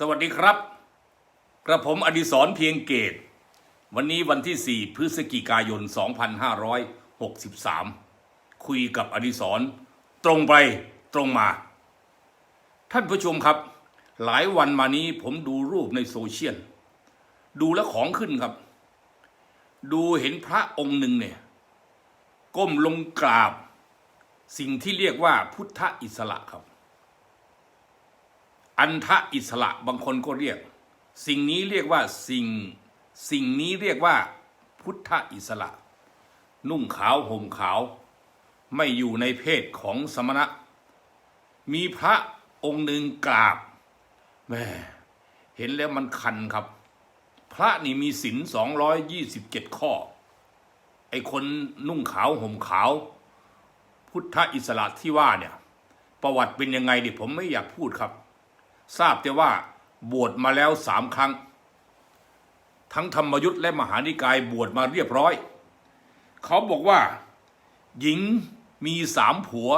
สวัสดีครับ กระผมอดิศรเพียงเกต วันนี้วันที่ 4 พฤศจิกายน 2563 คุยกับอดิศรตรงไปตรงมา ท่านผู้ชมครับ หลายวันมานี้ผมดูรูปในโซเชียล ดูแล้วของขึ้นครับ ดูเห็นพระองค์หนึ่งเนี่ย ก้มลงกราบ สิ่งที่เรียกว่าพุทธอิสระครับ อันทะอิสระบางคนก็เรียก สิ่งนี้เรียกว่าสิ่งสิ่งนี้เรียกว่า พุทธอิสระ นุ่งขาวห่มขาว ไม่อยู่ในเพศของสมณะ มีพระองค์หนึ่งกราบแม่เห็นแล้วมันคันครับ พระนี่มีศีลสองร้อยยี่สิบเจ็ดข้อ ไอคนนุ่งขาวห่มขาว พุทธอิสระที่ว่าเนี่ย ประวัติเป็นยังไงดิผมไม่อยากพูดครับ ทราบแต่ว่าบวชมาแล้วสามครั้ง ทั้งธรรมยุทธ์และมหานิกายบวชมาเรียบร้อย เขาบอกว่า หญิงมีสามผัว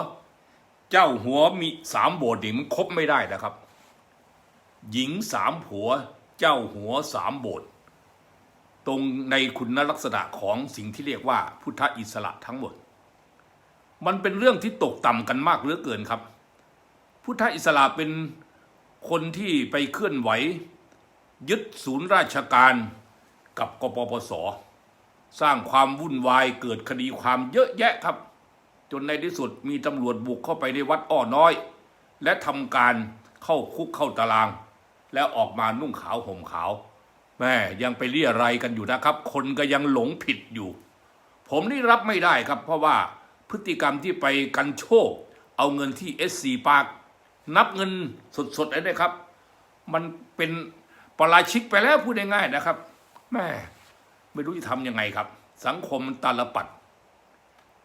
เจ้าหัวมีสามโบสถ์นี่มันครบไม่ได้นะครับ หญิงสามผัว เจ้าหัวสามโบสถ์ตรงในคุณลักษณะของสิ่งที่เรียกว่าพุทธอิสระทั้งหมด มันเป็นเรื่องที่ตกต่ำกันมากเหลือเกินครับ พุทธอิสระเป็น คนที่ไปเคลื่อนไหว ยึดศูนย์ราชการกับกปปส สร้างความวุ่นวายเกิดคดีความเยอะแยะครับ จนในที่สุดมีตำรวจบุกเข้าไปในวัดอ้อน้อย และทำการเข้าคุกเข้าตาราง แล้วออกมานุ่งขาวห่มขาว แม่ยังไปเรียอะไรกันอยู่นะครับ คนก็ยังหลงผิดอยู่ ผมนี่รับไม่ได้ครับ เพราะว่าพฤติกรรมที่ไปกันโชค เอาเงินที่ SC ปาร์ค นับเงินสดๆเลยนะครับ มันเป็นปราชิกไปแล้วพูดง่ายๆนะครับ แม่ไม่รู้จะทำยังไงครับ สังคมมันตาลปัด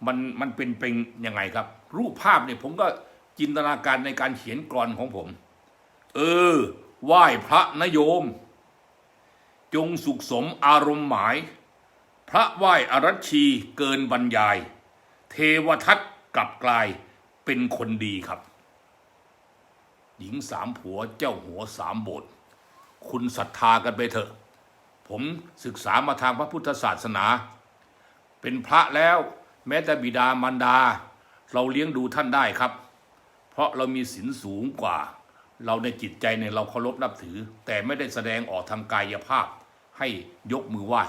มันมันเป็นเป็นยังไงครับ รูปภาพเนี่ยผมก็จินตนาการในการเขียนกรอนของผม เออ ไหว้พระนโยม จงสุขสมอารมณ์หมาย พระไหว้อรัชชีเกินบรรยาย เทวทัตกลับกลายเป็นคนดีครับ หญิงสามผัวเจ้าหัวสามโบสถ์คุณศรัทธากันไปเถอะ ผมศึกษามาทางพระพุทธศาสนา เป็นพระแล้วแม้แต่บิดามารดา เราเลี้ยงดูท่านได้ครับ เพราะเรามีศีลสูงกว่า เราในจิตใจเนี่ยเราเคารพนับถือ แต่ไม่ได้แสดงออกทางกายภาพ ให้ยกมือไหว้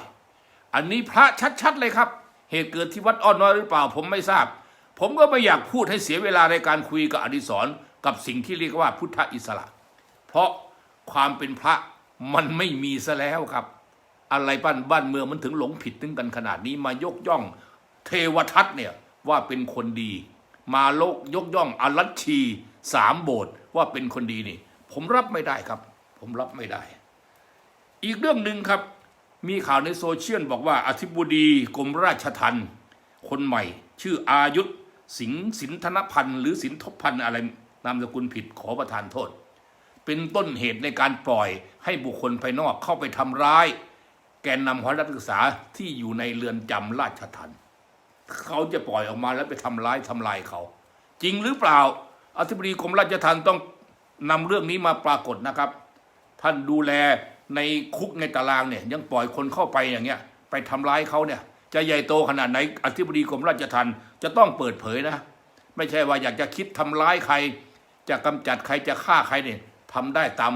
อันนี้พระชัดๆเลยครับ เหตุเกิดที่วัดอ้อนน้อยหรือเปล่า ผมไม่ทราบ ผมก็ไม่อยากพูดให้เสียเวลาในการคุยกับอดิศร กับสิ่งที่เรียกว่าพุทธอิสระ เพราะความเป็นพระมันไม่มีซะแล้วครับ อะไรบ้านบ้านเมืองมันถึงหลงผิดถึงกันขนาดนี้มายกย่อง เทวทัตเนี่ยว่าเป็นคนดี มาโลกยกย่องอรัชชีสามโบสถ์ว่าเป็นคนดีนี่ ผมรับไม่ได้ครับ ผมรับไม่ได้ อีกเรื่องหนึ่งครับ มีข่าวในโซเชียลบอกว่าอธิบดีกรมราชทัณฑ์คนใหม่ ชื่ออายุสิงสินธนพันธ์หรือสินทพันธ์อะไร นามสกุลผิดขอประทานโทษ เป็นต้นเหตุในการปล่อยให้บุคคลภายนอกเข้าไปทำร้าย แกนนำของรัฐศึกษาที่อยู่ในเรือนจำราชทัณฑ์เขาจะปล่อยออกมาแล้วไปทำร้ายทำลายเขา จริงหรือเปล่าอธิบดีกรมราชทัณฑ์ต้องนำเรื่องนี้มาปรากฏนะครับ ท่านดูแลในคุกในตารางเนี่ย ยังปล่อยคนเข้าไปอย่างเงี้ย ไปทำร้ายเขาเนี่ย จะใหญ่โตขนาดไหนอธิบดีกรมราชทัณฑ์จะต้องเปิดเผยนะ ไม่ใช่ว่าอยากจะคิดทำร้ายใคร จะกำจัดใครจะฆ่าใครเนี่ยทำได้ตาม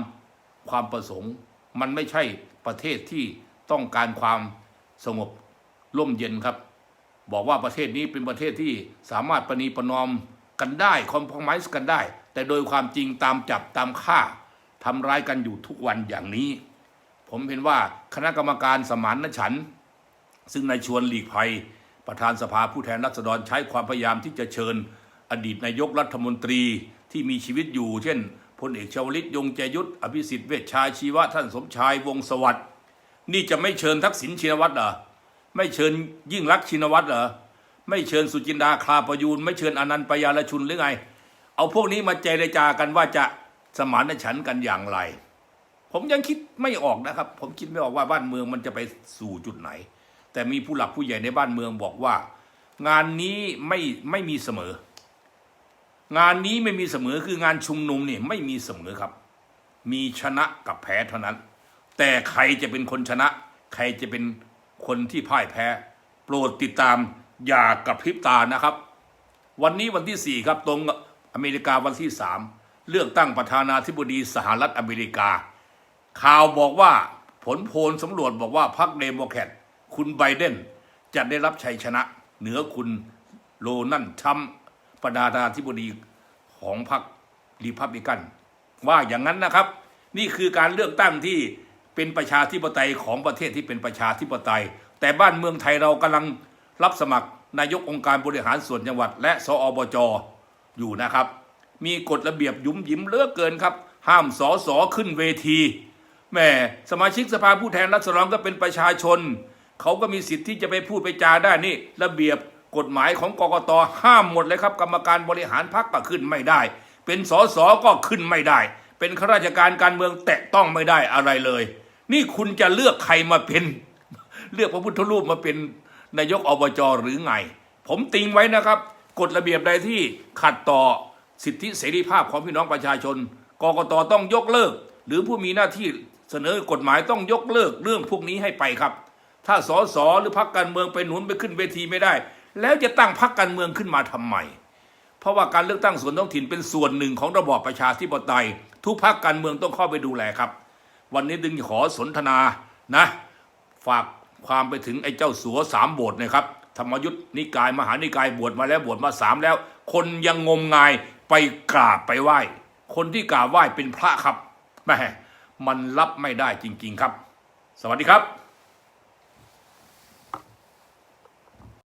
ความประสงค์ มันไม่ใช่ประเทศที่ต้องการความสงบร่มเย็นครับ บอกว่าประเทศนี้เป็นประเทศที่สามารถประนีประนอมกันได้คอมพไมซ์กันได้ แต่โดยความจริงตามจับตามฆ่าทำร้ายกันอยู่ทุกวันอย่างนี้ ผมเห็นว่าคณะกรรมการสมานฉัน ซึ่งนายชวนหลีกภัย ประธานสภาผู้แทนราษฎรใช้ความพยายามที่จะเชิญ อดีตนายกรัฐมนตรี ที่มีชีวิตอยู่ เช่นพลเอกชวลิตยงใจยุทธอภิสิทธิ์เวชชาชีวะท่านสมชายวงสวัสดิ์นี่จะไม่เชิญทักษิณชินวัตรเหรอไม่เชิญยิ่งรักชินวัตรเหรอไม่เชิญสุจินดาคลาประยูนไม่เชิญอนันต์ปยาลชุนหรือไง เอาพวกนี้มาเจรจากันว่าจะสมานฉันท์กันอย่างไร ผมยังคิดไม่ออกนะครับ ผมคิดไม่ออกว่าบ้านเมืองมันจะไปสู่จุดไหน แต่มีผู้หลักผู้ใหญ่ในบ้านเมืองบอกว่า งานนี้ไม่ไม่มีเสมอ งานนี้ไม่มีเสมอคืองานชุมนุมเนี่ยไม่มีเสมอครับ มีชนะกับแพ้เท่านั้น แต่ใครจะเป็นคนชนะ ใครจะเป็นคนที่พ่ายแพ้ โปรดติดตามอย่ากระพริบตานะครับ วันนี้วันที่ 4 ครับตรงอเมริกาวันที่ 3 เลือกตั้งประธานาธิบดีสหรัฐอเมริกา ข่าวบอกว่าผลโพลสำรวจบอกว่าพรรคเดโมแครตคุณไบเดนจะได้รับชัยชนะ เหนือคุณโรนัลด์ทรัมป์ ประธานาธิบดีของพรรครีพับลิกัน ว่าอย่างนั้นนะครับ นี่คือการเลือกตั้งที่เป็นประชาธิปไตยของประเทศที่เป็นประชาธิปไตย แต่บ้านเมืองไทยเรากำลังรับสมัครนายกองค์การบริหารส่วนจังหวัด และสอบจอยู่นะครับ มีกฎระเบียบยุ่มยิ้มเลือกเกินครับ ห้ามสอสอขึ้นเวทีแหม่สมาชิกสภาผู้แทนราษฎรก็เป็นประชาชน เขาก็มีสิทธิ์ที่จะไปพูดไปจาได้นี่ ระเบียบ กฎหมายของกกตห้ามหมดเลยครับ กรรมการบริหารพรรคก็ขึ้นไม่ได้ เป็นสสก็ขึ้นไม่ได้ เป็นข้าราชการการเมืองแตะต้องไม่ได้อะไรเลย นี่คุณจะเลือกใครมาเป็น เลือกพระพุทธรูปมาเป็นนายกอบจหรือไง ผมติงไว้นะครับกฎระเบียบใดที่ขัดต่อสิทธิเสรีภาพของพี่น้องประชาชนกกตต้องยกเลิก หรือผู้มีหน้าที่เสนอกฎหมายต้องยกเลิกเรื่องพวกนี้ให้ไปครับ ถ้าสสหรือพรรคการเมืองไปหนุนไปขึ้นเวทีไม่ได้ แล้วจะตั้งพรรคการเมืองขึ้นมาทำไม เพราะว่าการเลือกตั้งส่วนท้องถิ่นเป็นส่วนหนึ่งของระบอบประชาธิปไตย ทุกพรรคการเมืองต้องเข้าไปดูแลครับ วันนี้ดึงขอสนทนานะ ฝากความไปถึงไอ้เจ้าสัวสามโบสถ์นะครับธรรมยุทธนิกายมหานิกายบวชมาแล้วบวชมาสามแล้ว คนยังงมงายไปกราบไปไหว้ คนที่กราบไหว้เป็นพระครับแม่มันรับไม่ได้จริง ๆครับ สวัสดีครับ